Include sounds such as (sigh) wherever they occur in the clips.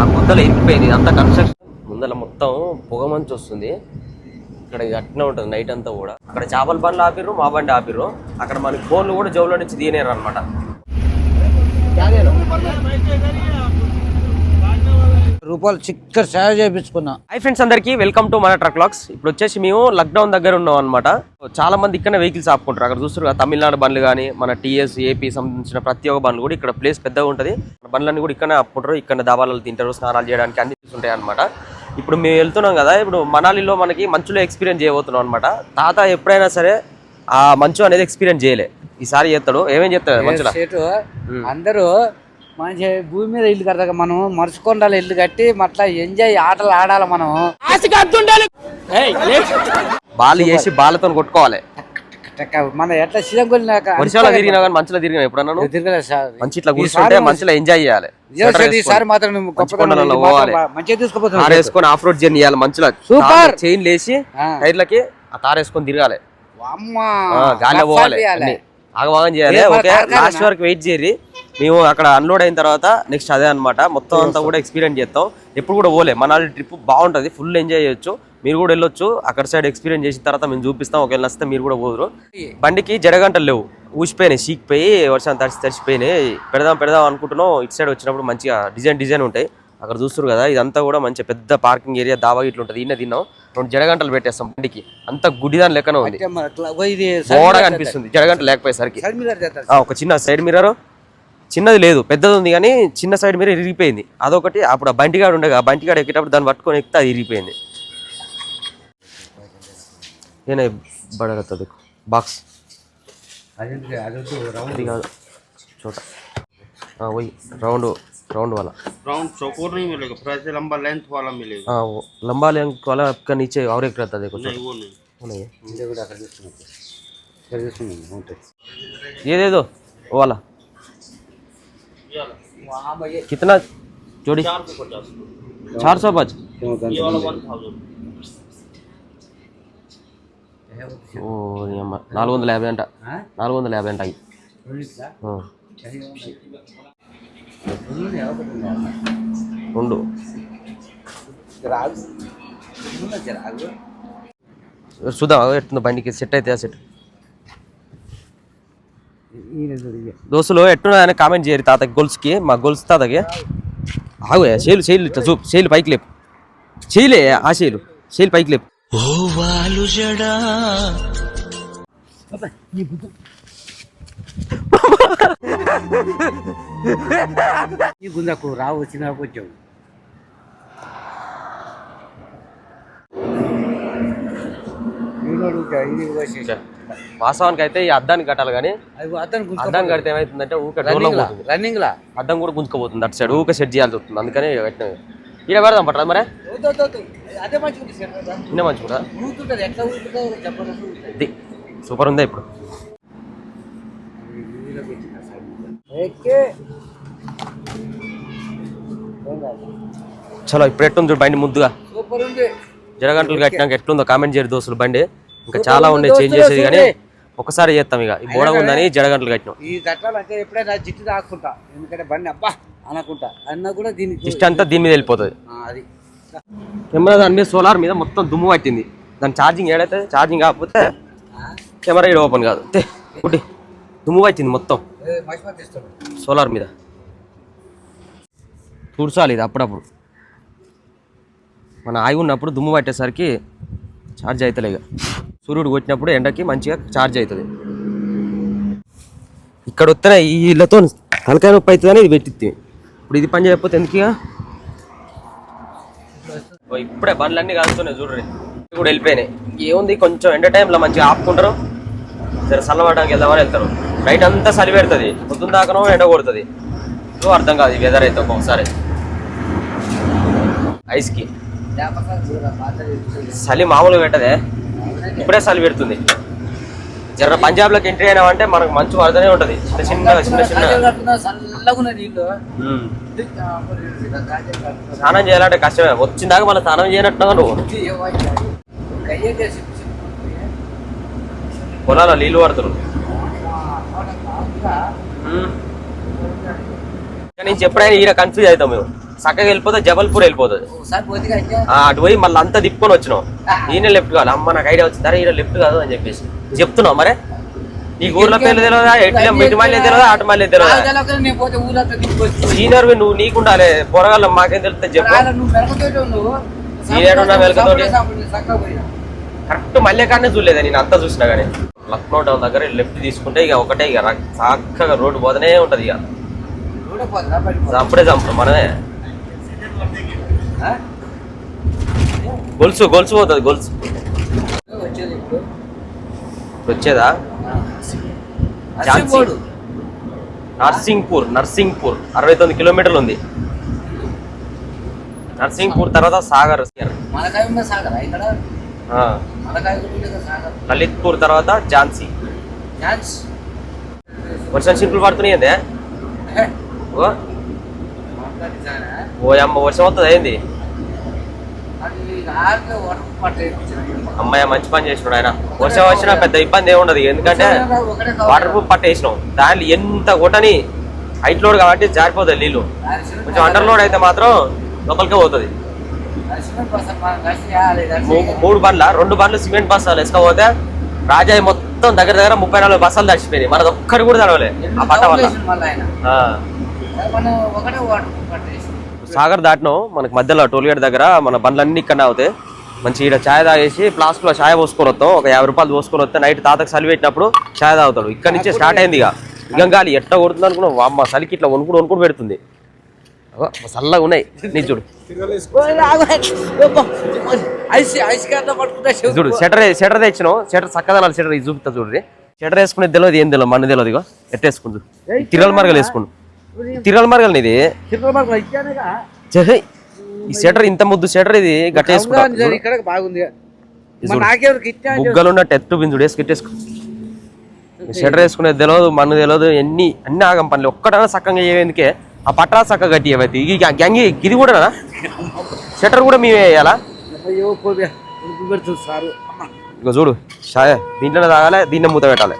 ఆ ముందల ఇరికిపోయింది ఇదంతా కన్స్ట్రక్షన్ ముందల మొత్తం పొగ మంచు వస్తుంది. ఇక్కడ అట్నే ఉంటుంది నైట్ అంతా కూడా. అక్కడ చేపల బండ్లు ఆపిర్రు మా బండి ఆపిర్రు. అక్కడ మనకి ఫోన్లు కూడా జోబులో నుంచి తీయలేరు అనమాట రూపాయలు చిక్కర్ సేవ చేయించుకున్నా. హై ఫ్రెండ్స్ అందరికీ వెల్కమ్ టు మన ట్రక్ లాక్స్ ఇప్పుడు వచ్చేసి మేము లాక్డౌన్ దగ్గర ఉన్నాం అనమాట చాలా మంది ఇక్కడ వెహికల్స్ ఆపుకుంటారు. అక్కడ చూస్తారు తమిళనాడు బండ్లు కానీ మన టీఎస్ ఏపీ సంబంధించిన ప్రతి ఒక్క బండ్లు కూడా ఇక్కడ ప్లేస్ పెద్దగా ఉంటుంది. బండ్లన్నీ కూడా ఇక్కడ ఆపుకుంటారు. ఇక్కడ దాబాలలో తింటారు స్నానాలు చేయడానికి అన్ని ఉంటాయి అనమాట ఇప్పుడు మేము వెళ్తున్నాం కదా ఇప్పుడు మనాలిలో మనకి మంచులో ఎక్స్పీరియన్స్ చేయబోతున్నాం అనమాట తాత ఎప్పుడైనా సరే ఆ మంచు అనేది ఎక్స్పీరియన్స్ చేయలే. ఈసారి చేస్తాడు. ఏమేం చేస్తాడు మంచులో? అందరూ మంచి భూమి మీద ఇల్లు కడతాక మనం మరుచుకొండాలి ఇల్లు కట్టి మట్లా ఎంజాయ్ ఆటలు ఆడాలి మనం బాల్ చేసి బాలతో కొట్టుకోవాలి. మన ఎట్లా శ్రీలంకొల్లి వర్షాలు తిరిగినా కానీ మంచులో తిరిగినా ఎప్పుడన్నా? తిరగలేదు సార్. మంచి ఇట్లా కూర్చుంటే మంచిలో ఎంజాయ్ చేయాలి. ఈసారి మాత్రం మంచిగా వేసుకొని ఆఫ్ రోడ్ జర్నీ చేయాలి మంచిలో. సూపర్. చైన్ లేసి ఆ. టైర్లకి ఆ తార వేసుకొని తిరగాలి. గాలిలో పోవాలి ఆగమాగం చేయాలి. ఓకే? లాస్ట్ వరకు వెయిట్ చేయరి మేము అక్కడ అన్లోడ్ అయిన తర్వాత నెక్స్ట్ అదే అన్నమాట. మొత్తం అంతా కూడా ఎక్స్పీరియన్స్ చేస్తాం. ఎప్పుడు కూడా పోలే. మనాలి ట్రిప్ బాగుంటది. ఫుల్ ఎంజాయ్ చేయొచ్చు. మీరు కూడా వెళ్ళొచ్చు. అక్కడ సైడ్ ఎక్స్పీరియన్స్ చేసిన తర్వాత మేము చూపిస్తాం. ఒకవేళ నచ్చితే మీరు కూడా పోదురు. బండికి జడగంటలు లేవు. ఊసిపోయినాయి. చీకిపోయి వర్షం తడిసి తడిసిపోయినాయి. పెడదాం పెడదాం అనుకుంటున్నాం. ఇటు సైడ్ వచ్చినప్పుడు మంచిగా డిజైన్ డిజైన్ ఉంటాయి. అక్కడ చూస్తారు కదా ఇదంతా కూడా మంచి పెద్ద పార్కింగ్ ఏరియా దాబా ఇట్లా ఉంటుంది ఈయన తిన్నాం. రెండు జడగంటలు పెట్టేస్తాం బండికి. అంత గుడిదాని లెక్కన ఉంది. బోడగా అనిపిస్తుంది. జడగంట లేకపోయేసరికి. ఒక చిన్న సైడ్ మిర్రర్. చిన్నది లేదు పెద్దది ఉంది కానీ చిన్న సైడ్ మిర్రర్ ఇరిగిపోయింది. అదొకటి అప్పుడు ఆ బంటిగాడు ఉండగా ఆ బంటిగాడు ఎక్కేటప్పుడు దాన్ని పట్టుకొని ఎక్కితే అది ఇరిగిపోయింది. ఏనే బడగతుంది బాక్స్ ఇది కాదు. చోట. పోయి రౌండ్ రౌండ్ वाला राउंड चौकोर नहीं मिलेगा थोड़ा सा लंबा लेंथ वाला मिलेगा हाँ वो लंबा लेंथ वाला आपका नीचे और एक रहता है देखो नहीं वो नहीं वो नहीं है ఇది కూడా అక్కడ తీసుకున్నాం ఇక్కడ తీసుకున్నాం ఉంటాయి ये दे दो वो वाला कितना जोड़ी चार सौ पचास चार सौ पाँच ये वाला वन थाउजेंड ఓ నీ అమ్మ నాలుగు వందల యాభై అంట ఆ? నాలుగు వందల యాభై అంట అవి రెండు. చూద్దాం ఎట్టుందో బండికి సెట్ అయితే సెట్. దోస్తులు ఎట్టున్నదని కామెంట్ చేయరు తాతకి గొలుసుకి మా గొలుసు తాతకి. ఆగు శైలు శైలు ఇట్లా చూపు శైలు పైకి లేపు. చేయలే ఆ శైలు శైలు పైకి లేపు. ఈ (laughs) గుందకు రావు వచ్చిన కొంచెం. వాస్తవానికి అయితే ఈ అద్దానికి కట్టాలి కానీ అది అతను గుంజుకో- అద్దం కడితే ఏమవుతుందంటే ఊక రన్నింగ్ లా అద్దం కూడా గుంజుకోపోతుంది. అటు సైడ్ ఊక సెట్ చేయాల్సి వస్తుంది. అందుకని కట్టిన ఈడ పెడదాం పట్టరా మరే. అదే మంచిగా సూపర్ ఉందా ఇప్పుడు. చలో ఇప్పుడు ఎట్టుంది చూడు బండి ముద్దుగా. జరగంటలు కట్టినాక ఎట్లుందో కామెంట్ చేయరు దోస్తులు బండి. ఇంకా చాలా ఉండే చేంజ్ చేసేది కానీ ఒకసారి చేస్తాం ఇక. ఈ బోడ ఉందని జడగంటలు కట్టినాం. ఈ కట్టాలంటే ఎప్పుడైనా జిట్టు తాకుంటా ఎందుకంటే బండి అబ్బా అనకుంటా. అన్నా కూడా దీనికి ఇష్ట అంతా దీని మీద వెళ్ళిపోతుంది. అది. కెమెరా దాని మీద సోలార్ మీద మొత్తం దుమ్ము పట్టింది. దాని ఛార్జింగ్ ఏడైతే ఛార్జింగ్ కాకపోతే కెమెరా ఇక్కడ ఓపెన్ కాదు. ఒకటి దుమ్ము పట్టింది మొత్తం సోలార్ మీద. తుడచాలి ఇది అప్పుడప్పుడు. మన ఆగి ఉన్నప్పుడు దుమ్ము పట్టేసరికి ఛార్జ్ అవుతలే ఇక. సూర్యుడు కొట్టినప్పుడు ఎండకి మంచిగా ఛార్జ్ అవుతుంది ఇక్కడ వస్తే ఈ ఇళ్ళతో తలకాయ నొప్పి అవుతుందని ఇది పెట్టింది ఇప్పుడు ఇది పని చేయకపోతే ఎందుకు ఇప్పుడే బండ్లన్నీ కలుస్తున్నాయి చూడండి ఇవి కూడా వెళ్ళిపోయినాయి. ఏముంది కొంచెం ఎండ టైంలో మంచిగా ఆపుకుంటారు. సరే చల్లబడడానికి వెళ్దామని వెళ్తారు. నైట్ అంతా చలి పెడుతుంది. పొద్దున్న దాకానో ఎండ కొడుతుంది. సో అర్థం కాదు ఈ వెదర్ అయితే ఒక్కొక్కసారి. ఐస్కి చలి మామూలుగా పెట్టదే. ఇప్పుడే చలి పెడుతుంది. జర పంజాబ్లోకి ఎంట్రీ అయినామంటే మనకు మంచు వరదనే ఉంటుంది. చిన్న చిన్న చిన్న చిన్న. స్నానం చేయాలంటే కష్టమే. వచ్చిందాక మళ్ళీ స్నానం చేయనట్టుగా నువ్వు. పొలాల్లో నీళ్ళు పడుతున్నారు నుంచి ఎప్పుడైనా ఈడ కన్ఫ్యూజ్ అవుతాం మేము. చక్కగా వెళ్ళిపోతే జబల్పూర్ వెళ్ళిపోతుంది. అటు పోయి మళ్ళీ అంతా తిప్పుకొని వచ్చినాం. ఈయన లెఫ్ట్ కాదు. అమ్మ నాకు ఐడియా వచ్చింది. ఈయన లెఫ్ట్ కాదు అని చెప్పేసి. చెప్తున్నావు మరే? నీ ఊర్లో పేర్లు తెలియదా? ఎట్లా ఇటు మళ్ళీ తెలియదా? అటు మళ్ళీ తెలియదా? నాకు నేను సీనియర్ నువ్వు నీకుండాలి. పొరగాళ్ళ మాకేం తెలుస్తుంది చెప్పు. కరెక్ట్ మళ్ళీ కానీ చూడలేదు నేను? అంతా చూసినా కానీ. లక్నో టౌన్ దగ్గర లెఫ్ట్ తీసుకుంటే ఇక ఒకటే ఇక చక్కగా రోడ్డు పోతనే ఉంటది ఇక. చంపుడు మనమే? గొలుసు గొలుసు పోతుంది గొలుసు. వచ్చేది నర్సింగ్పూర్ నర్సింగ్పూర్ అరవై తొమ్మిది కిలోమీటర్లు ఉంది. నర్సింగ్పూర్ తర్వాత సాగర్. సాగర్ లలిత్పూర్ తర్వాత ఝాన్సీ. వర్షం చినుకులు పడుతున్నాయి ఓ. అమ్మ వర్షం వస్తుంది ఏంది? అమ్మాయి మంచి పని చేసినాడు ఆయన. వర్షం వచ్చినా పెద్ద ఇబ్బంది ఏమి ఉండదు. ఎందుకంటే వాటర్ ప్రూఫ్ పట్టేసినాం. దాన్ని ఎంత కొట్టని హైట్ లోడ్ కాబట్టి జారిపోతుంది నీళ్ళు కొంచెం అండర్ లోడ్ అయితే మాత్రం లోపలికే పోతుంది. మూడు బండ్ల? రెండు బండ్లు సిమెంట్ బస్సాలు వేసుకోపోతే రాజాయి మొత్తం దగ్గర దగ్గర ముప్పై నాలుగు బస్సాలు తడిచిపోయినాయి మనది ఒక్కటి కూడా తడవలే. ఆ పట్ట వల్ల. సాగర్ దాటినాం. మనకి మధ్యలో టోల్గేట్ దగ్గర మన బండ్లన్నీ ఇక్కడనే అవుతాయి. మంచి ఈడ ఛాయ్ తాగేసి ప్లాస్టిక్లో ఛాయ్ పోసుకొని వస్తాం. ఒక యాభై రూపాయలు పోసుకొని వస్తే నైట్ తాతకు చలి పెట్టినప్పుడు ఛాయ్ తాగుతాడు. ఇక్కడ నుంచే స్టార్ట్ అయింది ఇక. ఇక గాలి ఎట్లా కొడుతుంది అనుకున్నాం వామ్మ చలికి ఇట్లా వణుకుడు వణుకుడు పెడుతుంది. చల్లగా ఉన్నాయి. నీ చూడు. చూడు షటర్ షటర్ తెచ్చినాం షటర్ చక్కదనాలు షటర్ ఇది చూపుతా చూడండి షటర్ వేసుకునే తెలియదు ఏం తెలియదు మన తెలియదు ఇగో. ఎట్ట వేసుకుంటు తిరగల మార్గలు వేసుకుంటు తిరగల మార్గలు ఇది. ఈ షటర్ ఇంత ముద్దు షటర్ ఇది గట్ట వేసుకుంటా. బాగుంది బుగ్గలు ఉన్నట్టు ఎత్తు బిందుడు వేసుకు షటర్ వేసుకునేది తెలియదు మన తెలియదు ఎన్ని అన్ని ఆగం పనులు. ఒక్కటైనా చక్కగా చేయవేందుకే ఆ పట్టా చక్కగా గట్టి ఈ గ్యాంగి ఇది కూడా షటర్ కూడా మేమే వేయాలా. ఇక చూడు షాయ్ దీంట్లోనే తాగాలి దీన్నే మూత పెట్టాలి.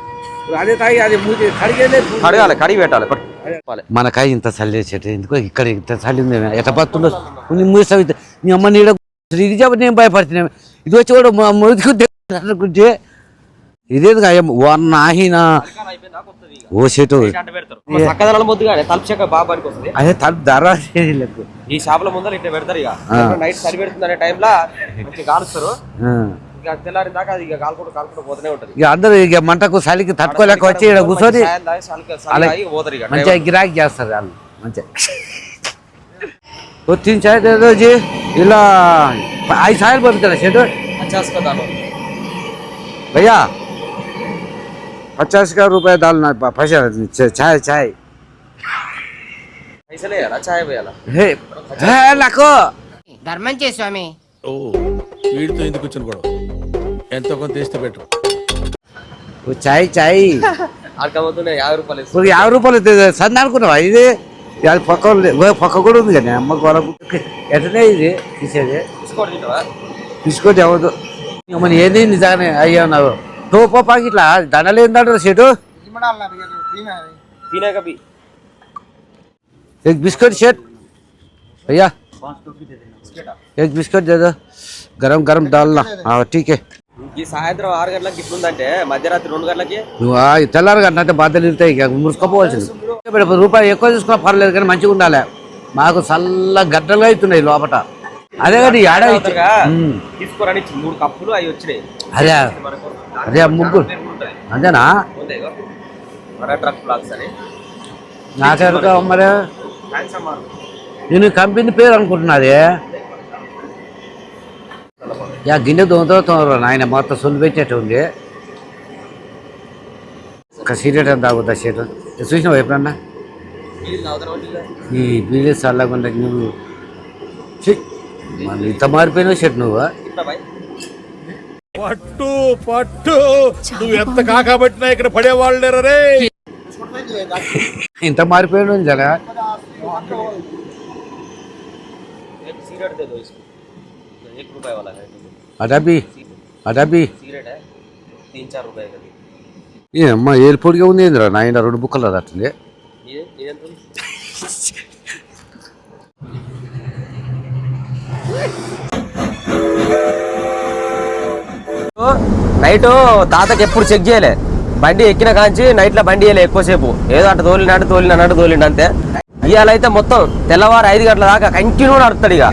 అదే తాగి అది మూతి కడిగేలే కడిగి పెట్టాలి. మనకాయ ఇంత చల్లి చెట్టు ఎందుకో ఇక్కడ ఇంత చల్లి ఉంది. ఎట పత్తుండో నీ మూసావు నీ అమ్మ నీడ ఇది చెప్పి నేను భయపడుతున్నా. ఇది వచ్చి కూడా మా మురికి అనుకుంటే ఇదేది అయ్యా వన్ ఆయన ఓ సెటు అదే తలుపు ధర ఈ షాపుల ముందర ఇట్లా పెడతారు ఇక. నైట్ సరి పెడుతుంది టైంలో కాలుస్తారు. ఇక అందరూ ఇక మంటకు చలికి తట్టుకోలేక వచ్చి కూర్చొని మంచిగా గిరాకీ చేస్తారు వాళ్ళు. మంచిగా. వచ్చింది ఇలా ఐదు సార్లు పంపుతారు షెడ్యూల్ భయ్యా. पचास का दानो भैया पचास का रुपया डालना फंसा चाय चाय पैसे ले यार अच्छा है भैया हे हे लाखो ధర్మం చే స్వామి ఓ వీడితో ఎందుకు వచ్చిన గొడవ ఎంతో కొంత ఇస్తే బెటర్ वो चाय चाय ఆడకపోతున్నాయి యాభై రూపాయలు ఇస్తారు. ఇప్పుడు యాభై రూపాయలు సంది అనుకున్నావా ఇది అది పక్క ఉంది- ఓ పక్క కూడా ఉంది కానీ అమ్మ గొడవ ఎట్లనే ఇది తీసేది తీసుకోండి తింటావా? తీసుకోటి అవ్వదు మన ఏది నిజానే అయ్యా నాకు టోపో పాకిట్లా దండలు ఏంటంటారు సెటు पीने का भी एक बिस्कुट सेट भैया एक बिस्कुट दे दो गरम गरम डालना हाँ ठीक है ఈ సాయంత్రం ఆరు గంటలకు ఇట్లా ఉందంటే మధ్యరాత్రి రెండు గంటలకి నువ్వు ఆ తెల్లారు అంటే బాధలు ఇరుతాయి ఇక మురుసుకోపోవాల్సింది ఇప్పుడు రూపాయి ఎక్కువ తీసుకున్నా పర్లేదు కానీ మంచిగా ఉండాలి మాకు చల్ల గడ్డలు అవుతున్నాయి లోపట అదే కానీ ఏడా ఇచ్చి- అవుతారుగా, ఉమ్. తీసుకోరని ఇచ్చి మూడు కప్పులు అవి వచ్చినాయి అదే అదే ముగ్గురు. అంతేనా? నాకెరక మరి? నేను కంపెనీ పేరు అనుకుంటున్నది. యా గిన్నె దొంగతో నాయన మొత్తం సొల్లు పెట్టేట్టు ఉంది. ఒక సీరియట్ ఎంత తాగుతా సీట్ చూసినావు ఎప్పుడన్నా? ఈ బీడీ చల్లగా ఉండదు నువ్వు ఇంత మారిపోయినావు షర్ట్ నువ్వు. పట్టు పట్టు నువ్వు ఎంత కాకబట్టినా ఇక్కడ పడేవాళ్ళు లేరు రే ఇంత మారిపోయినావు జన एक सिगरेट दे दो इसको एक रुपए वाला है అడబి అడబి सिगरेट है तीन चार रुपए का ఏ అమ్మ ఏర్పోటుగా ఉంది ఏందిరా నాయన రెండు బుక్కలు అట్లే ये ये तो నైట్ తాతకి ఎప్పుడు చెక్ చేయలే. బండి ఎక్కిన కాంచి నైట్లో బండి వేయలే ఎక్కువసేపు. ఏదో అటు తోలినాడు తోలినాడు తోలిండు అంతే. ఇవాళైతే మొత్తం తెల్లవారు ఐదు గంటల దాకా కంటిన్యూ నడుస్తాడు ఇక.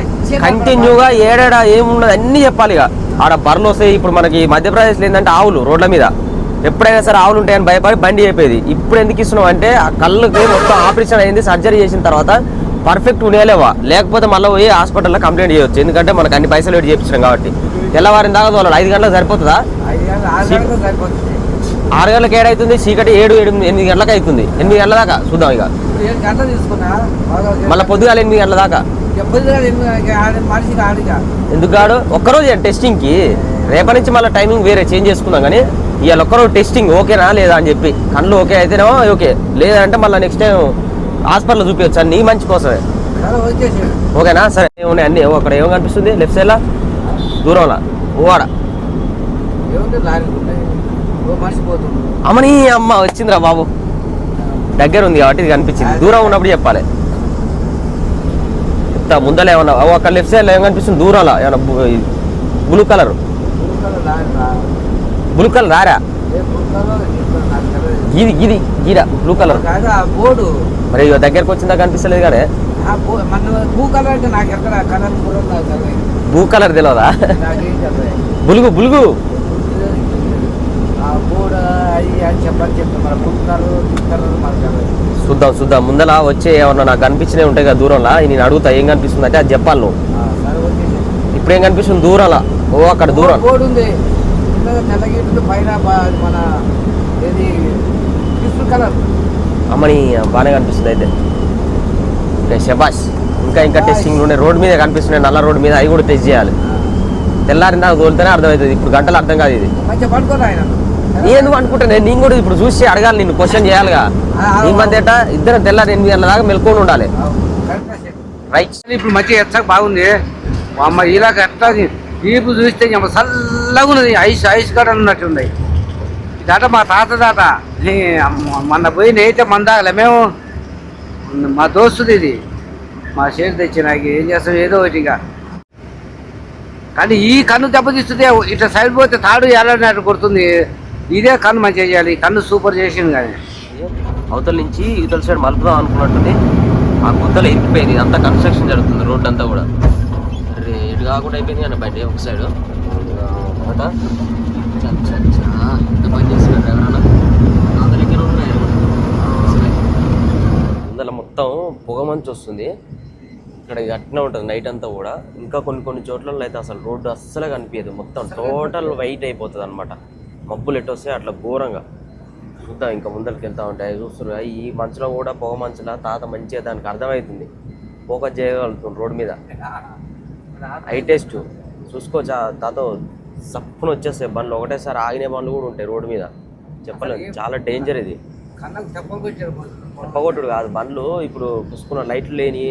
కంటిన్యూగా ఏడాడ ఏమున్నది అన్ని చెప్పాలి ఇక. ఆడ బర్రెలు వస్తాయి ఇప్పుడు మనకి మధ్యప్రదేశ్లో ఏంటంటే ఆవులు రోడ్ల మీద. ఎప్పుడైనా సరే ఆవులు ఉంటాయని భయపడి బండి అయిపోయేది ఇప్పుడు ఎందుకు ఇస్తున్నాం అంటే ఆ కళ్ళుకి మొత్తం ఆపరేషన్ అయింది సర్జరీ చేసిన తర్వాత పర్ఫెక్ట్ ఉండేలేవా లేకపోతే మళ్ళీ పోయి హాస్పిటల్లో కంప్లైంట్ చేయొచ్చు. ఎందుకంటే మనకు అన్ని పైసలు పెట్టి చేయించడం కాబట్టి. తెల్లవారిన దాకా తోలాలి ఐదు గంటలకు సరిపోతుందా? ఆరు గంటలకు ఏడవుతుంది చీకటి ఏడు ఏడు ఎనిమిది గంటలకు అవుతుంది ఎనిమిది గంటల దాకా? చూద్దాం ఇక. మళ్ళీ పొద్దుగాల ఎనిమిది గంటల దాకా? ఎందుకు కాడు? ఒక్కరోజు టెస్టింగ్కి రేపటి నుంచి మళ్ళీ టైమింగ్ వేరే చేంజ్ చేసుకుందాం కానీ ఇవాళ ఒక్కరోజు టెస్టింగ్ ఓకేనా లేదా అని చెప్పి. కళ్ళు ఓకే అయితేనేమో ఓకే. లేదంటే మళ్ళీ నెక్స్ట్ టైం హాస్పిటల్ చూపించచ్చు నీ మంచి కోసమే. ఓకేనా? సరే ఏమున్నాయి అన్ని? అక్కడ ఏం కనిపిస్తుంది? లెఫ్ట్ సైడ్లో దూరంలో. ఓవాడ. ఏముంటే లారీలు ఉన్నాయి ఓ మనిషి పోతుంది. అమ్మని అమ్మ వచ్చిందిరా బాబు. దగ్గర ఉంది కాబట్టి ఇది కనిపించింది. దూరం ఉన్నప్పుడు చెప్పాలి. ఇంత ముందర ఏమన్నా అక్కడ లెఫ్ట్ సైడ్లో ఏం కనిపిస్తుంది? దూరంలో. ఏమన్నా బ్లూ కలర్ బ్లూ కలర్ రారా గిది గిది గీర బ్లూ కలర్ మరి దగ్గరకు వచ్చిందా కనిపిస్తలేదు కానీ భూ కలర్ తెలియదు. బులుగు బులుగు. చూద్దాం చూద్దాం. ముందల వచ్చే ఏమన్నా నాకు కనిపించినవి ఉంటాయి కదా దూరంలో నేను అడుగుతా ఏం కనిపిస్తుంది అంటే అది చెప్పాలి నువ్వు. ఇప్పుడు ఏం కనిపిస్తుంది దూరంలో? ఓ అక్కడ దూరం. అమ్మని బాగానే కనిపిస్తుంది అయితే. ఓకే శబాష్ ఇంకా ఇంకా టెస్టింగ్ ఉన్నాయి. రోడ్ మీద కనిపిస్తున్నాయి నల్ల రోడ్ మీద అవి కూడా టెస్ట్ చేయాలి. తెల్లారిందా తోలితేనే అర్థమవుతుంది. ఇప్పుడు గంటలు అర్థం కాదు ఇది. నేను అనుకుంటా నేను నేను కూడా ఇప్పుడు చూసి అడగాలి నిన్ను క్వశ్చన్ చేయాలిగా. నీ మధ్య ఇద్దరం తెల్లారి ఎనిమిది గంటల దాకా మెలుకొని ఉండాలి. రైట్ ఇప్పుడు మంచిగా ఎచ్చక బాగుంది. అమ్మ ఇలాగ ఎట్లా ఈపు చూస్తే చల్లగా ఉన్నది. ఐస్ ఐస్ గడ ఉన్నట్టుంది ఇదట మా తాత దాట. మొన్న పోయి నేయితే మందాగలే. మేము మా దోస్తుది ఇది మా షేర్ తెచ్చి నాకు ఏం చేస్తాం ఏదో ఒకటి ఇక కానీ ఈ కన్ను దెబ్బతీస్తుంది ఇట్లా సైడ్ పోతే తాడు ఎలాంటి కొడుతుంది ఇదే కన్ను మంచిగా చేయాలి కన్ను సూపర్ చేసింది కానీ అవతల నుంచి ఇవతల సైడ్ మలుపుదాం అనుకున్నట్టుంది ఆ గుంతలు ఎక్కిపోయింది అంతా కన్స్ట్రక్షన్ జరుగుతుంది రోడ్ అంతా కూడా రేటు ఇటు కాకుండా అయిపోయింది కానీ బండి ఒక సైడ్ ఎంత పని చేస్తున్నారు ఎవరన్నా అవతల ఎక్కడ ఉన్నాయి అసలే. ముందర మొత్తం పొగ మంచు వస్తుంది. ఇక్కడ అట్నే ఉంటుంది నైట్ అంతా కూడా. ఇంకా కొన్ని కొన్ని చోట్లలో అయితే అసలు రోడ్డు అస్సలే కనిపించదు మొత్తం టోటల్ వైట్ అయిపోతుంది అనమాట మబ్బులు ఎటు వస్తే అట్లా ఘోరంగా. చూద్దాం ఇంకా ముందరికి వెళ్తా ఉంటాయి చూస్తారు ఈ మంచులో కూడా పొగ మంచులా తాత మంచిగా దానికి అర్థమవుతుంది ఫోకస్ చేయగలుగుతుంది రోడ్ మీద. హై టెస్ట్ చూసుకోవచ్చా తాత సప్పున వచ్చేస్తాయి బండ్లు. ఒకటేసారి ఆగిన బండ్లు కూడా ఉంటాయి రోడ్డు మీద. చెప్పలేదు చాలా డేంజర్ ఇది. చెప్పగొట్టుడు కాదు బండ్లు ఇప్పుడు పుసుకున్న లైట్లు లేని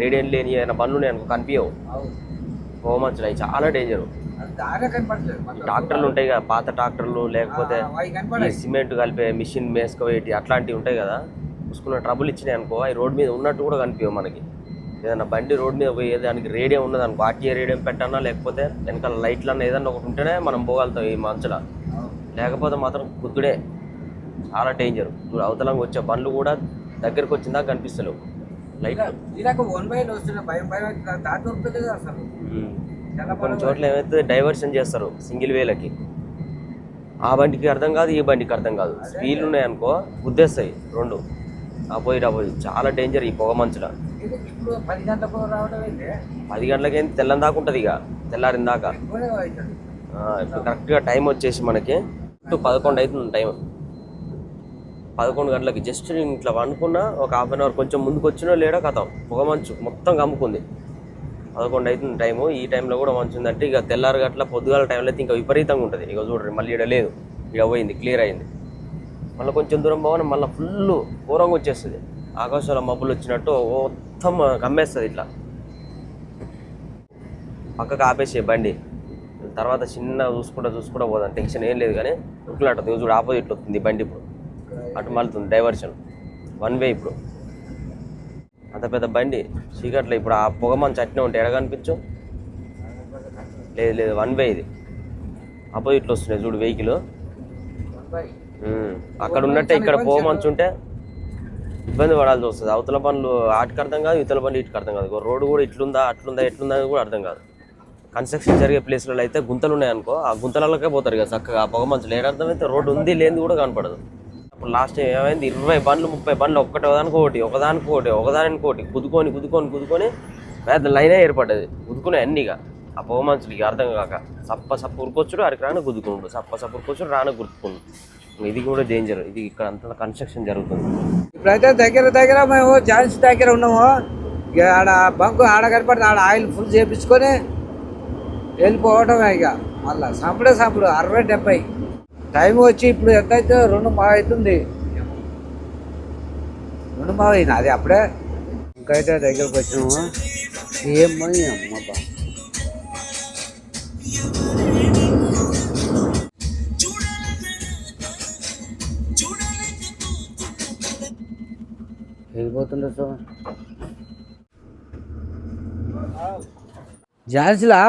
రేడియం లేని ఏమైనా బండ్లు ఉన్నాయి అనుకో కనిపించవు పొగ మంచులు అవి చాలా డేంజరు. ట్రాక్టర్లు ఉంటాయి కదా పాత ట్రాక్టర్లు లేకపోతే సిమెంట్ కలిపే మిషన్ మేసుకోవేటి అట్లాంటివి ఉంటాయి కదా చూసుకున్న ట్రబుల్ ఇచ్చినాయి అనుకో అవి రోడ్ మీద ఉన్నట్టు కూడా కనిపించవు మనకి. ఏదైనా బండి రోడ్ మీద పోయి దానికి రేడియం ఉన్నది అనుకో ఆర్టీఏ రేడియం పెట్టానా లేకపోతే వెనకాల లైట్లు అన్న ఏదన్నా ఒకటి ఉంటేనే మనం పోగలుగుతాం ఈ మంచుల. లేకపోతే మాత్రం గుద్దుడే. చాలా డేంజర్ ఇప్పుడు అవతలంగా వచ్చే బండ్లు కూడా దగ్గరకు వచ్చిందాక కనిపిస్తలేవు. లైట్ కొన్ని చోట్ల ఏమైతే డైవర్షన్ చేస్తారు సింగిల్ వేలకి. ఆ బండికి అర్థం కాదు ఈ బండికి అర్థం కాదు. స్పీడ్లు ఉన్నాయనుకో గుద్దేస్తాయి రెండు. అపోయి అపోయి చాలా డేంజర్ ఈ పొగ మంచుల. పది గంటలకు తెల్లని దాకా ఉంటుంది ఇక తెల్లారిన దాకా. ఇప్పుడు కరెక్ట్గా టైం వచ్చేసి మనకి పదకొండు అవుతుంది టైం పదకొండు గంటలకి. జస్ట్ నేను ఇట్లా వండుకున్నా ఒక హాఫ్ అన్ అవర్ కొంచెం ముందుకు వచ్చినా లేడా కథం. పొగ మంచు మొత్తం కమ్ముకుంది. పదకొండు అవుతుంది టైము. ఈ టైంలో కూడా మంచు ఉందంటే ఇక తెల్లారు గట్ల పొద్దుగాల టైంలో అయితే ఇంకా విపరీతంగా ఉంటుంది. ఇక చూడండి మళ్ళీ ఇక్కడ లేదు. ఇక్కడ పోయింది క్లియర్ అయింది. మళ్ళీ కొంచెం దూరం పోగానే మళ్ళీ ఫుల్ ఘోరంగా వచ్చేస్తుంది. ఆకాశంలో మబ్బులు వచ్చినట్టు మొత్తం కమ్మేస్తుంది ఇట్లా. పక్కకు ఆపేసే బండి. తర్వాత చిన్న చూసుకుంటా చూసుకుంటా పోదాం. టెన్షన్ ఏం లేదు కానీ ఉరుకులాట చూడు ఆపోజిట్ వస్తుంది బండి ఇప్పుడు. అటు మలుతుంది డైవర్షన్. వన్ వే ఇప్పుడు. అంత పెద్ద బండి చీకట్లో ఇప్పుడు ఆ పొగ మన అట్నే ఉంటే ఎడగనిపించు లేదు లేదు వన్ వే ఇది. ఆపోజిట్లో వస్తున్నాయి చూడు వెహికల్. అక్కడ ఉన్నట్టే ఇక్కడ పోమంచు ఉంటే ఇబ్బంది పడాల్సి వస్తుంది. అవతల పనులు ఆటికి అర్థం కాదు ఇతల పనులు ఇటుకు అర్థం కాదు. రోడ్డు కూడా ఇట్లుందా అట్లుందా ఎట్లుందా అని కూడా అర్థం కాదు. కన్స్ట్రక్షన్ జరిగే ప్లేస్లలో అయితే గుంతలు ఉన్నాయనుకో ఆ గుంతలలోకే పోతారు కదా చక్కగా. ఆ పొగ మంచులు ఏడు రోడ్డు ఉంది లేనిది కూడా కనపడదు. అప్పుడు లాస్ట్ ఏమైంది? ఇరవై బండ్లు ముప్పై బండ్లు ఒక్కటి ఒకదానికి ఒకటి ఒకదానికి ఒకటి ఒకదానికి ఒకటి. కుదుకొని కుదుకొని కుదుకొని పెద్ద లైనే ఏర్పడ్డది. కుదుకునే అన్నిగా. ఆ పొగ మంచులకి అర్థం కాక సప్ప సప్ప ఉరుకొచ్చుడు అరికి రాను గుద్దుకుండు సప్ప సప్ప ఉరుకొచ్చుడు రాను గుర్తుకుండు. ఇది కూడా డేంజర్ ఇది ఇక్కడ అంత కన్స్ట్రక్షన్ జరుగుతుంది. ఇప్పుడైతే దగ్గర దగ్గర మేము జాన్స్ దగ్గర ఉన్నాము. ఇక ఆడ బంకు ఆడ కనపడి ఆడ ఆయిల్ ఫుల్ చేపించుకొని వెళ్ళిపోవటమే ఇక. మళ్ళీ సంపడే సంపడు అరవై డెబ్బై. టైం వచ్చి ఇప్పుడు ఎంతైతే రెండు మా అవుతుంది? రెండు మా అయింది? అది అప్పుడే ఇంకైతే దగ్గరకు వచ్చినాము ఏం అమ్మ వెళ్ళిపోతుండే సార్ ఝాన్సీలా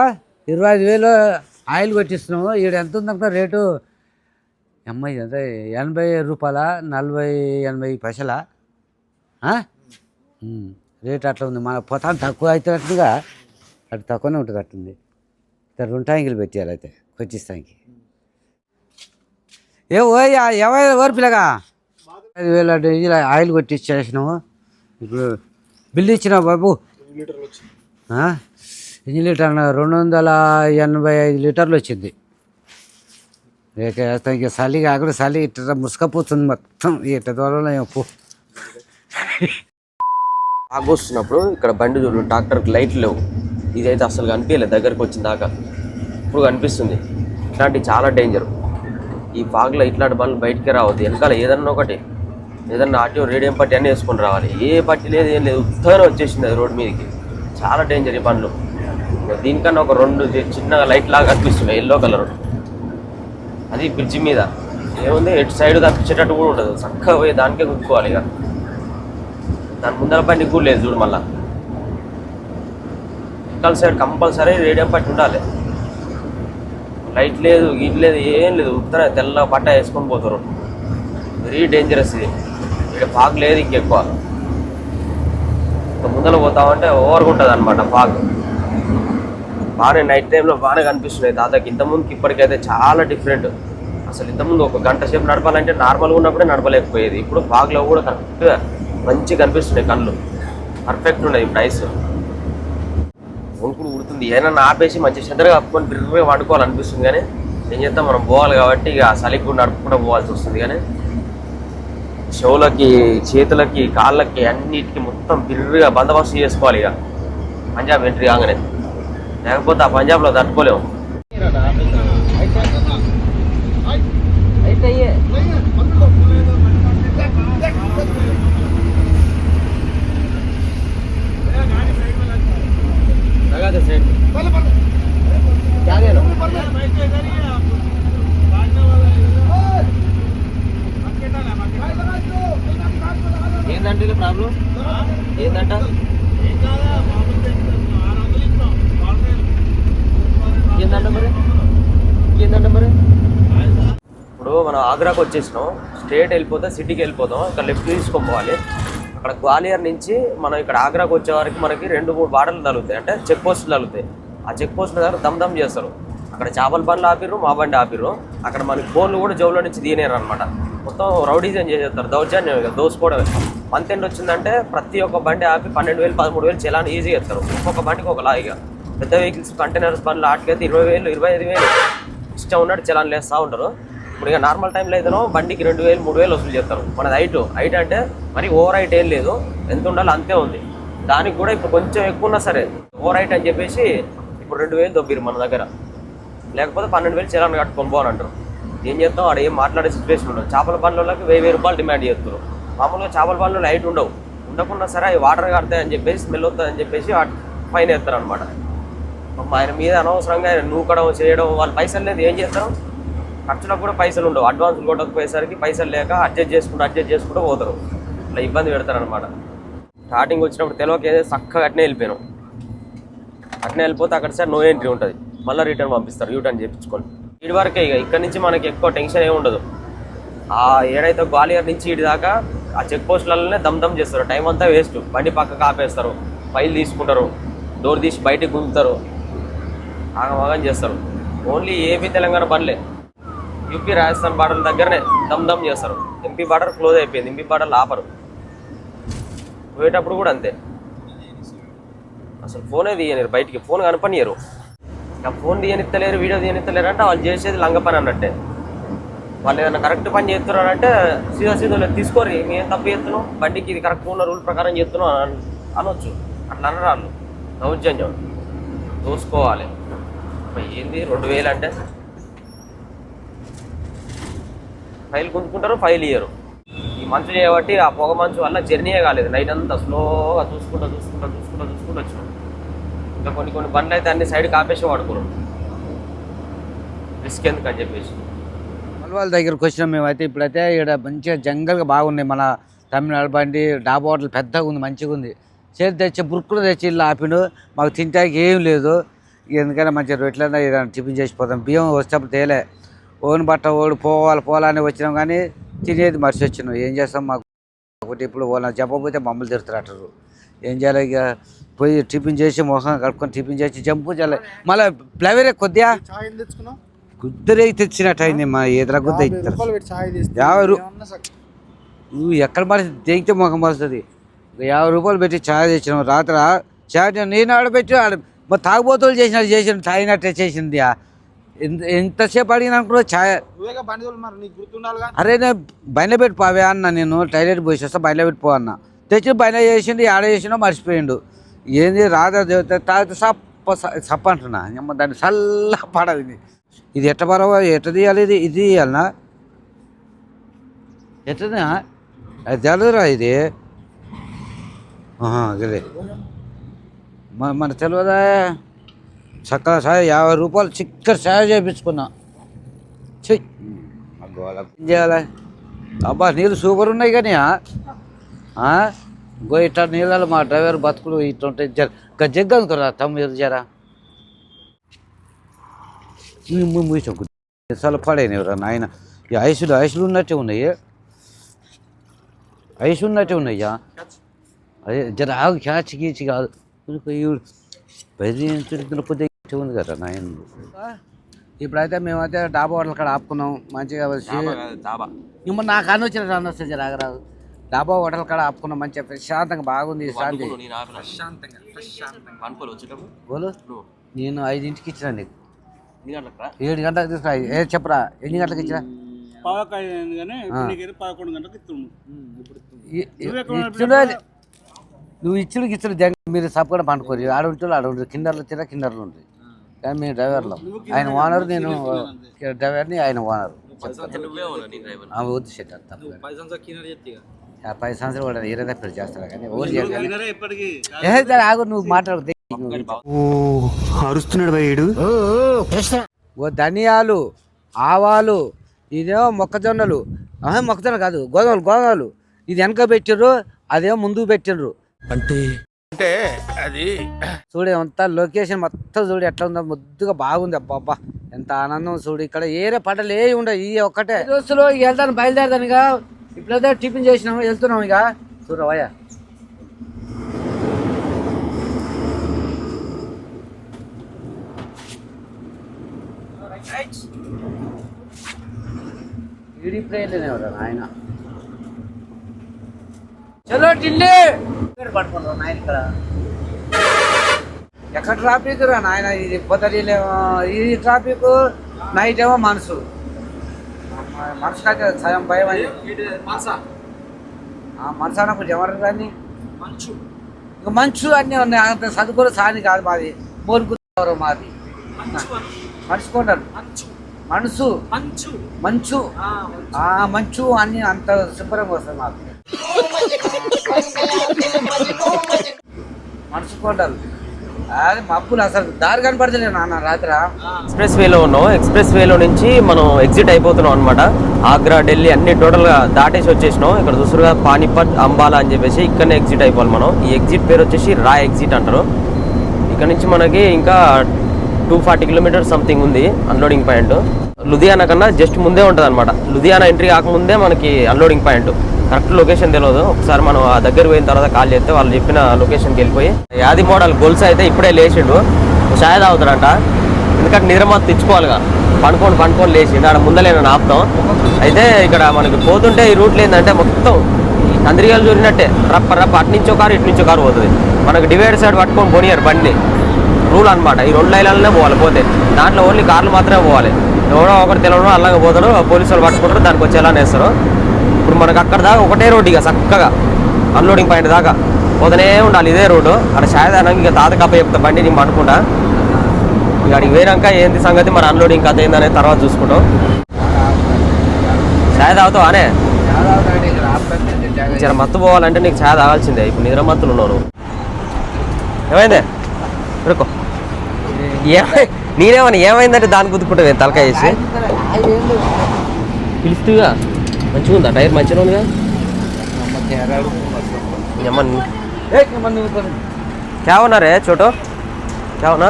ఇరవై ఐదు వేలు ఆయిల్ కొట్టిస్తున్నాము ఈడ ఎంత ఉందంటే రేటు అమ్మాయి ఎంత ఎనభై రూపాయల నలభై ఎనభై పైసలా? రేట్ అట్లా ఉంది. మన పొతాన్ తక్కువ అవుతున్నట్టుగా అటు తక్కువనే ఉంటుంది అట్టుంది రెండు ట్యాంకులు పెట్టేయాలి అయితే కొట్టిస్తానికి ఏ ఓయ్ ఎవరి ఓరు పిల్లగా? ఐదు వేల డీజిల్ ఆయిల్ కొట్టి ఇచ్చేసినాము ఇప్పుడు బిల్లు ఇచ్చినావు బాబు? ఎన్ని లీటర్ అన్న రెండు వందల ఎనభై ఐదు లీటర్లు వచ్చింది. ఇక వేస్తాం చలి కాకుండా చలి ఇట్ట ముసుకపోతుంది మొత్తం. ఇట్ట దూరంలో పో. ఆగొస్తున్నప్పుడు ఇక్కడ బండి చూడు ట్రాక్టర్కి లైట్ లేవు. ఇదైతే అసలు కనిపించలేదు దగ్గరకు వచ్చిన దాకా. ఇప్పుడు కనిపిస్తుంది. ఇట్లాంటివి చాలా డేంజర్ ఈ ఫాగ్లో ఇట్లాంటి బండ్లు బయటికి రావద్దు. వెనకాల ఏదన్నా ఒకటి ఏదన్నా ఆటో రేడియం పట్టి అన్నీ వేసుకొని రావాలి. ఏ పట్టి లేదు ఏం లేదు. ఉత్తరం వచ్చేసింది అది రోడ్ మీదకి. చాలా డేంజర్ ఈ బండ్లు. దీనికన్నా ఒక రెండు చిన్నగా లైట్ లాగా కనిపిస్తున్నాయి ఎల్లో కలర్ అది బ్రిడ్జ్ మీద. ఏముంది? ఎటు సైడ్ తప్పించేటట్టు కూడా ఉండదు. చక్కగా పోయి దానికే కుక్కోవాలి ఇక. దాని ముందర బండి కూడా లేదు చూడు మళ్ళా. వెనకాల సైడ్ కంపల్సరీ రేడియం పట్టి ఉండాలి. లైట్ లేదు గీట్ లేదు ఏం లేదు. ఉత్తర తెల్ల పట్ట వేసుకొని పోతారు. వెరీ డేంజరస్ ఇది. ఇక్కడ ఫాగ్ లేదు ఇంకెక్కువ. ముందర పోతామంటే ఓవర్గా ఉంటుంది అనమాట ఫాగ్ బాగానే నైట్ టైంలో బాగానే కనిపిస్తున్నాయి. దాదాపు ఇంతకుముందుకి ఇప్పటికైతే చాలా డిఫరెంట్ అసలు ఇంతకుముందు ఒక గంట సేపు నడపాలంటే నార్మల్గా ఉన్నప్పుడే నడపలేకపోయేది. ఇప్పుడు ఫాగ్లో కూడా కరెక్ట్గా మంచిగా కనిపిస్తున్నాయి కళ్ళు. పర్ఫెక్ట్ ఉన్నాయి ఇప్పుడు ఐస్ ఒంకుడు ఉడుతుంది ఏదైనా ఆపేసి మంచి సెంటర్గా కప్పుకొని బిర్రగా వండుకోవాలనిపిస్తుంది కానీ ఏం చేస్తాం మనం పోవాలి కాబట్టి ఇక చలికి కూడా నడుపుకుండా పోవాల్సి వస్తుంది కానీ చెవులకి చేతులకి కాళ్ళకి అన్నిటికీ మొత్తం బిర్రగా బందోబస్తు చేసుకోవాలి ఇక. పంజాబ్ ఎంట్రీ కాగానే. లేకపోతే ఆ పంజాబ్లో తట్టుకోలేము ఏంటంటే ప్రాబ్లం ఏంటంట ఏంటంట మరి ఏంటంట మరి ఇప్పుడు మనం ఆగ్రాకి వచ్చేసినాం. స్టేట్ వెళ్ళిపోతే సిటీకి వెళ్ళిపోతాం ఇక్కడ లెఫ్ట్ తీసుకొని పోవాలి. అక్కడ గ్వాలియర్ నుంచి మనం ఇక్కడ ఆగ్రాకి వచ్చే వరకు మనకి రెండు మూడు బాటలు తగులుతాయి. అంటే చెక్ పోస్టులు తగులుతాయి. ఆ చెక్ పోస్టుల దగ్గర దమ్ దమ్ చేస్తారు. అక్కడ చేపల బండ్లు ఆపిర్రు మా బండి ఆపిర్రు. అక్కడ మనకి ఫోన్లు కూడా జోబులో నుంచి తీనేరు అనమాట మొత్తం రౌడీజన్ చేసేస్తారు. దౌర్జన్యం ఇక దోసుకోవడమే. మంత్ ఎండ్ వచ్చిందంటే ప్రతి ఒక్క బండి ఆపి పన్నెండు వేలు పదమూడు వేలు చలాన్ ఈజీగా ఇస్తారు ఒక్కొక్క బండికి ఒక లాగా పెద్ద వెహికల్స్ కంటైనర్స్ బండ్లు ఆటకైతే ఇరవై వేలు ఇరవై ఐదు వేలు. ఇష్టం ఉన్నట్టు చలాన్ వేస్తూ ఉంటారు. ఇప్పుడు ఇక నార్మల్ టైంలో అయితేనో బండికి రెండు వేలు మూడు వేలు వసూలు చేస్తారు. మన హైట్ హైట్ అంటే మరి ఓవర్ హైట్ ఏం లేదు. ఎంత ఉండాలో అంతే ఉంది. దానికి కూడా ఇప్పుడు కొంచెం ఎక్కువ ఉన్నా సరే ఓవర్ హైట్ అని చెప్పేసి ఇప్పుడు రెండు వేలు దొబ్బిరు మన దగ్గర. లేకపోతే పన్నెండు వేలు చలాన్ కట్టుకొని పోని అంటారు. ఏం చేస్తాం? ఆడ ఏం మాట్లాడే సిచ్యువేషన్ ఉండదు. చేపల పనులకి వెయ్యి వెయ్యి రూపాయలు డిమాండ్ చేస్తారు. మామూలుగా చేపల పనులు లైట్ ఉండవు. ఉండకుండా సరే అవి వాటర్ కడతాయి అని చెప్పేసి స్మెల్ వస్తుందని చెప్పేసి వాటి ఫైన్ వేస్తారు అనమాట ఆయన మీద అనవసరంగా నూకడం చేయడం వాళ్ళు పైసలు లేదు. ఏం చేస్తారు? ఖర్చులకు కూడా పైసలు ఉండవు. అడ్వాన్స్ కొట్టకపోయేసరికి పైసలు లేక అడ్జస్ట్ చేసుకుంటూ అడ్జస్ట్ చేసుకుంటూ పోతారు. ఇట్లా ఇబ్బంది పెడతారు అనమాట స్టార్టింగ్ వచ్చినప్పుడు తెలియక ఏదో చక్కగా అట్నే వెళ్ళిపోయాను. అట్నే వెళ్ళిపోతే అక్కడ సార్ నో ఎంట్రీ ఉంటుంది. మళ్ళీ రిటర్న్ పంపిస్తారు. యూటర్న్ చేయించుకొని. ఇటు వరకే ఇక. ఇక్కడ నుంచి మనకి ఎక్కువ టెన్షన్ ఏమి ఉండదు. ఆ ఏడైతే గ్వాలియర్ నుంచి ఇటు దాకా ఆ చెక్ పోస్టులలోనే దమ్ దమ్ చేస్తారు. టైం అంతా వేస్ట్ బండి పక్కకు ఆపేస్తారు. ఫైల్ తీసుకుంటారు. డోర్ తీసి బయటికి గుంపుతారు ఆగమాగం చేస్తారు. ఓన్లీ ఏపీ తెలంగాణ బండ్లే. యూపీ రాజస్థాన్ బార్డర్ దగ్గరనే దమ్ దమ్ చేస్తారు. ఎంపీ బార్డర్ క్లోజ్ అయిపోయింది. ఎంపీ బార్డర్ ఆపరు. పోయేటప్పుడు కూడా అంతే. అసలు ఫోనే తీయనిరు బయటికి ఫోన్ కనపనియరు ఇంకా ఫోన్ తీయనిస్తలేరు వీడియో తీయనిత్తలేరు అంటే వాళ్ళు చేసేది లంగ పని అన్నట్టే. వాళ్ళు ఏదైనా కరెక్ట్ పని చేస్తున్నారంటే సీదా సీదా తీసుకోరు మేము తప్పు చేస్తున్నాం? బండికి ఇది కరెక్ట్ ఉన్న రూల్ ప్రకారం చేస్తున్నాం అనొచ్చు. అట్లా అనరు వాళ్ళు దౌర్జన్యం చూసుకోవాలి ఏంది? రెండు వేలు అంటే ఫైల్ గుంజుకుంటారు ఫైల్ ఇయ్యరు. ఈ మంచు చేయబట్టి ఆ పొగ మంచు వల్ల జర్నీయే కాలేదు. నైట్ అంతా స్లోగా చూసుకుంటా చూసుకుంటా చూసుకుంటూ చూసుకుంటూ వచ్చినాం ఇంకా కొన్ని కొన్ని బండ్లు అయితే అన్ని సైడ్ కాపేసి వాడుకున్నాం రిస్క్ ఎందుకు అని చెప్పేసి. వాళ్ళ దగ్గరకు వచ్చినాం మేమైతే. ఇప్పుడైతే ఇక్కడ మంచిగా జంగల్గా బాగున్నాయి మన తమిళనాడు బండి డాబా హోటల్ పెద్దగా ఉంది మంచిగా ఉంది. చేతి తెచ్చి బుర్కులు తెచ్చి ఇల్లు ఆపిండు. మాకు తింటానికి ఏం లేదు. ఎందుకంటే మంచిగా రొట్టెలన్నా ఏదైనా టిఫిన్ చేసిపోతాం బియ్యం వచ్చేటప్పుడు తేలే. ఓన్ బట్ట ఓడి పోవాలి పోవాలని వచ్చినాం కానీ తినేది మర్చి వచ్చినాం. ఏం చేస్తాం మాకు? ఒకటి ఇప్పుడు వాళ్ళని చెప్పకపోతే మమ్మల్ని తిడుతున్నారు ఏం చేయాలి ఇక? పోయి టిఫిన్ చేసి మొహం కడుక్కొని టిఫిన్ చేసి జంపు చేయాలి. మళ్ళీ ఫ్లేవరే కొద్దిగా గుద్దరే తెచ్చినట్టు అయింది మా ఎదుర గుద్ద యాభై నువ్వు ఎక్కడ మరి తెగితే మొఖం వస్తుంది యాభై రూపాయలు పెట్టి ఛాయ్ తెచ్చినావు రాత్రి ఛాయ్ నేను ఆడబెట్టి ఆడ తాగుబోతులు చేసినట్టు చేసిన తాగినట్టే చేసింది ఎంతసేపు అడిగినా కూడా ఛాయ్ అరే నేను బయట పెట్టి పోవే అన్న నేను టైలెట్ పోసి వస్తా బయట పెట్టి పో అన్న. తెచ్చి బయట చేసిండు ఆడ చేసినా మర్చిపోయిండు. ఏంది రాధా దేవత తాగితే సప్ప సప్ప అంటున్నా. దాన్ని చల్ల పడదు ఇది. ఎట్ట పరవ ఎట్ట తీయాలి ఇది? ఇది తీయాలనా? ఎట్టనా? అది తెలదురా ఇది. అదే. మన తెలియదా చక్కగా సాయ యాభై రూపాయలు చిక్కటి సాయ చేయించుకున్నా చెయ్యి ఏం చేయాలి అబ్బా నీళ్ళు సూపర్ ఉన్నాయి కానీ ఆ? ఆ? గో ఇట్లా నీళ్ళలో మా డ్రైవర్ బతుకులు ఇట్లా ఉంటాయి జర ఇంకా జగ్గు అనుకోరా తమ్ముడు జరా మూసాం చాలా పడైనవరా నాయన ఈ ఐసులు ఐసులు ఉన్నట్టే ఉన్నాయి ఐసు ఉన్నట్టే ఉన్నాయ్యా అదే జర ఆగు క్యాచ్ గీచి కాదు పది కొద్దిగా ఇట్టే ఉంది కదా నాయన. ఇప్పుడైతే మేమైతే డాబా హోటల్ కాడ ఆపుకున్నాం. మంచిగా వచ్చి ఇమ్మ నాకు అని వచ్చిన రాను వస్తే జర ఆగరాదు. డాబా హోటల్ కాడ ఆపుకున్నాం మంచిగా ప్రశాంతంగా బాగుంది శాంతి. బోలు నేను ఐదింటికి ఇచ్చిన నీకు. ఏడు గంటలకు తీసుకురా. ఏ చెప్పరా ఎన్ని గంటలకు ఇచ్చినా? ఇప్పుడు నువ్వు ఇచ్చుడు ఇచ్చుడు జంగ మీరు సపకుండా పండుకోరు. ఆడ ఉంటాడు ఆడ ఉంటుంది కిందర్లో తిన కిందర్లో ఉంటుంది కానీ మేము డ్రైవర్లో ఆయన ఓనర్ నేను డ్రైవర్ని ఆయన ఓనర్. నువ్వే ఉన్నా నీ డ్రైవర్ ఆమె వద్దు సెట్ పది సంవత్సరాలు కూడా ఇరవై చేస్తాడు కానీ ఆగు నువ్వు మాట్లాడు. అరుస్తున్నాడు భయ్యుడు ఓ ధనియాలు ఆవాలు ఇదేమో మొక్కజొన్నలు. మొక్కజొన్న కాదు గోధుమలు గోధుమలు. ఇది వెనక పెట్టిర్రు అదేమో ముందుకు పెట్టిండ్రు అంటే అది చూడు ఎంత లొకేషన్ మొత్తం చూడు ఎట్లా ఉందో ముద్దుగా బాగుంది. అబ్బా అబ్బా ఎంత ఆనందం చూడు ఇక్కడ ఏరే పంటలు ఏ ఉండవు ఈ ఒక్కటే. దోస్తులు వెళ్తాను బయలుదేరదాను ఇక ఇప్పుడైతే టిఫిన్ చేసినాము వెళ్తున్నాం ఇక. చూడవయ్యా ఈడిపోయలేనే ఆయన చలో ఢిల్లీ పట్టుకున్నాం నాయన ఇక్కడ. ఎక్కడ ట్రాఫిక్ రా నాయన? ఇది పొద్దులేమో ఇది ట్రాఫిక్ నైట్ ఏమో మనసు. మనసు కాక సగం భయం అని. మనసు? అన్నప్పుడు ఎవరు కానీ ఇంకా మంచు అన్నీ ఉన్నాయి. అంత చదువుకున్న సాని కాదు మాది. మోరుకు మాది. మర్చిపోంటారు మనసు మంచు. ఆ మంచు అన్ని అంత శుభ్రంగా వస్తుంది మాకు. మర్చిపోంటారు అది మప్పులు అసలు దారి కనపడతలేదు నాన్న రాత్రి. ఎక్స్ప్రెస్ వేలో ఉన్నాం. ఎక్స్ప్రెస్ వేలో నుంచి మనం ఎగ్జిట్ అయిపోతున్నాం అనమాట ఆగ్రా ఢిల్లీ అన్ని టోటల్గా దాటేసి వచ్చేసినాం. ఇక్కడ చూసురుగా పానీపట్ అంబాలా అని చెప్పేసి ఇక్కడనే ఎగ్జిట్ అయిపోవాలి మనం. ఈ ఎగ్జిట్ పేరు వచ్చేసి రా ఎగ్జిట్ అంటారు. ఇక్కడ నుంచి మనకి ఇంకా టూ ఫార్టీ కిలోమీటర్స్ సంథింగ్ ఉంది అన్లోడింగ్ పాయింట్. లుధియానా కన్నా జస్ట్ ముందే ఉంటుంది అనమాట లుధియానా ఎంట్రీ కాకముందే మనకి అన్లోడింగ్ పాయింట్. కరెక్ట్ లొకేషన్ తెలియదు ఒకసారి మనం ఆ దగ్గర పోయిన తర్వాత కాల్ చేస్తే వాళ్ళు చెప్పిన లొకేషన్కి వెళ్ళిపోయి యాది మోడల్ గొలుసు అయితే ఇప్పుడే లేచిండు. షాయ్ తాగుతాడంట ఎందుకంటే నిద్రమాత తెచ్చుకోవాలిగా. పండుకొని పండుకొని లేచి. ఆడ ముందలే నేను ఆపుతాం. అయితే ఇక్కడ మనకి పోతుంటే ఈ రూట్లో ఏంటంటే మొత్తం ఈ కందిరిగాలు చూరినట్టే. రప్ప రప్ప. అటు నుంచో కారు ఇటు నుంచో కారు పోతుంది. మనకు డివైడ్ సైడ్ పట్టుకొని పోనీయారు బండి. రూల్ అన్నమాట. ఈ రెండు లైన్లనే పోవాలి పోతే. దాంట్లో ఓన్లీ కార్లు మాత్రమే పోవాలి. ఎవడో ఒకటి తెలవడం అలాగే పోతాడు. పోలీసు వాళ్ళు పట్టుకుంటారు. దానికి వచ్చి ఎలా నేస్తారు మనకు అక్కడ దాకా ఒకటే రోడ్డు ఇక చక్కగా. అన్లోడింగ్ పాయింట్ దాకా. పోతూనే ఉండాలి ఇదే రోడ్డు. అక్కడ షాయదానానికి ఇక తాత కప్ప చెప్తా బండి నేను పండుకుంటా. ఇక అడిగి వేరాక ఏంది సంగతి మరి అన్లోడింగ్ కథ ఏందనేది తర్వాత చూసుకుంటాం. ఛాయ్ తాగుతావు అనే? జర మత్తు పోవాలంటే నీకు ఛాయ్ తాగాల్సిందే. ఇప్పుడు నిద్ర మత్తులు ఉన్నావు నువ్వు ఏమైందే? రుకో ఏమై నేనేమన్నా ఏమైందంటే దాని గుద్దుకుంటావు తలకాయ వేసి పిలుస్తుగా? మంచిగా ఉందా టైర్ మంచిగా ఉందిగా ఏమన్నా क्या होना रे छोटो क्या होना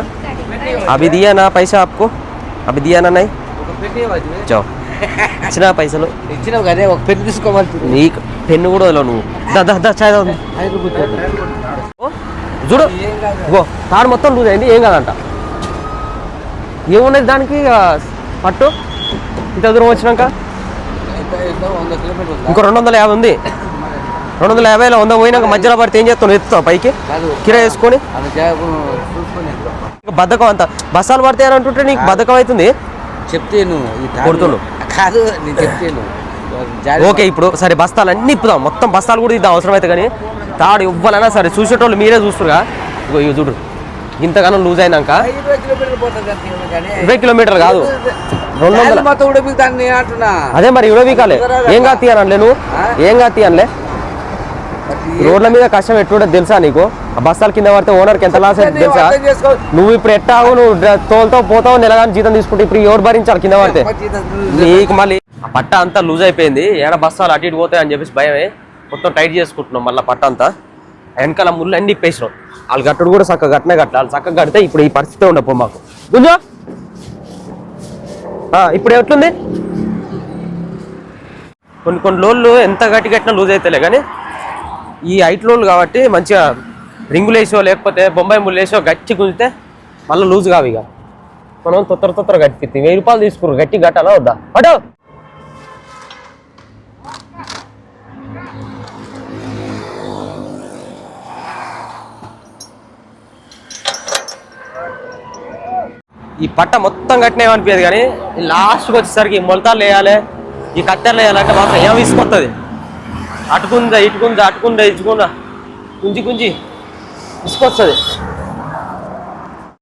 अभी दिया ना पैसा आपको अभी दिया ना नहीं जाओ ఇచ్చిన పైసలు ఇచ్చినావు కదా ఒక పెన్ను తీసుకోవాలి నీకు పెన్ను కూడా వదలవు నువ్వు దా దా దా చాయ్ తాగు. ఓ, చూడు గో తాడు మొత్తం లూజ్ అయింది ఏం కాదంట ఏమున్నది దానికి ఆ, పట్టు ఇంత దూరం వచ్చినాక వంద కిలోమీటర్లు ఇంకో రెండు వందల యాభై ఉంది. రెండు వందల యాభైలో వంద పోయినాక మధ్యలో పడితే ఏం చేస్తావు? ఎత్తుతావు పైకి? కిరా వేసుకొని? బద్ధకం అంత. బస్సాలు పడితే అని అంటుంటే నీకు బద్ధకం అవుతుంది. కాదు నేను చెప్తేను జాగ్రత్త. ఓకే ఇప్పుడు సరే బస్తాలు అన్ని ఇప్పుదాం. మొత్తం బస్తాలు కూడా ఇద్దాం అవసరం అయితే కానీ. తాడు ఇవ్వాలన్నా సరే చూసేటోళ్ళు మీరే చూస్తురుగా ఇగో ఇగో చూడు. ఇంతగానో లూజ్ అయినాక ఇరవై కిలోమీటర్లు కాదు. రెండు వందల. అదే మరి ఇరవై వీకాలే. ఏం కాదు తీయనలే నువ్వు? ఏం కాదు తీయనలే రోడ్ల మీద కష్టం ఎట్లుంటుంది తెలుసా నీకు? ఆ బస్తాల కింద పడితే ఓనర్కి ఎంత లాస్ అయితే తెలుసా? నువ్వు ఇప్పుడు ఎట్టావు? నువ్వు తోలుతావు పోతావు నెలగాని జీతం తీసుకుంటే ఇప్పుడు ఎవరు భరించాలి కింద పడితే? నీకు మళ్ళీ ఆ పట్ట అంతా లూజ్ అయిపోయింది. ఏడ బస్తాలు అటు ఇటు పోతాయి అని చెప్పేసి భయమే. మొత్తం టైట్ చేసుకుంటున్నాం మళ్ళీ పట్ట అంతా. వెనకాల ముళ్ళు అన్ని ఇప్పేసినాం. వాళ్ళు కట్టడు కూడా చక్కగా గట్టనే కట్టాలి. వాళ్ళు చక్కగా కడితే ఇప్పుడు ఈ పరిస్థితి ఉండపో మాకు. గుంజో. ఆ, ఇప్పుడు ఎట్లుంది? కొన్ని కొన్ని లోన్లు ఎంత గట్టి కట్టినా లూజ్ అవుతాయి కానీ ఈ హైట్ లోన్లు కాబట్టి మంచిగా రింగులు వేసో లేకపోతే బొంబాయి ముళ్ళు వేసో గట్టి గుంజితే మళ్ళీ లూజ్ కావు ఇక. మనం తొత్తర తొత్తర గట్టి వెయ్యి రూపాయలు తీసుకురు గట్టి కట్టాలా వద్దా? అటో! ఈ పట్ట మొత్తం కట్టినామనిపించదు కానీ లాస్ట్కి వచ్చేసరికి ఈ మొలతాలు వేయాలి ఈ కత్తెరలు వేయాలంటే మాత్రం ఏం విసుకొస్తుంది అటుకుందా ఇటుకుందా అటుకుందా ఇటుకుందా? గుంజి గుంజి విసుకొస్తుంది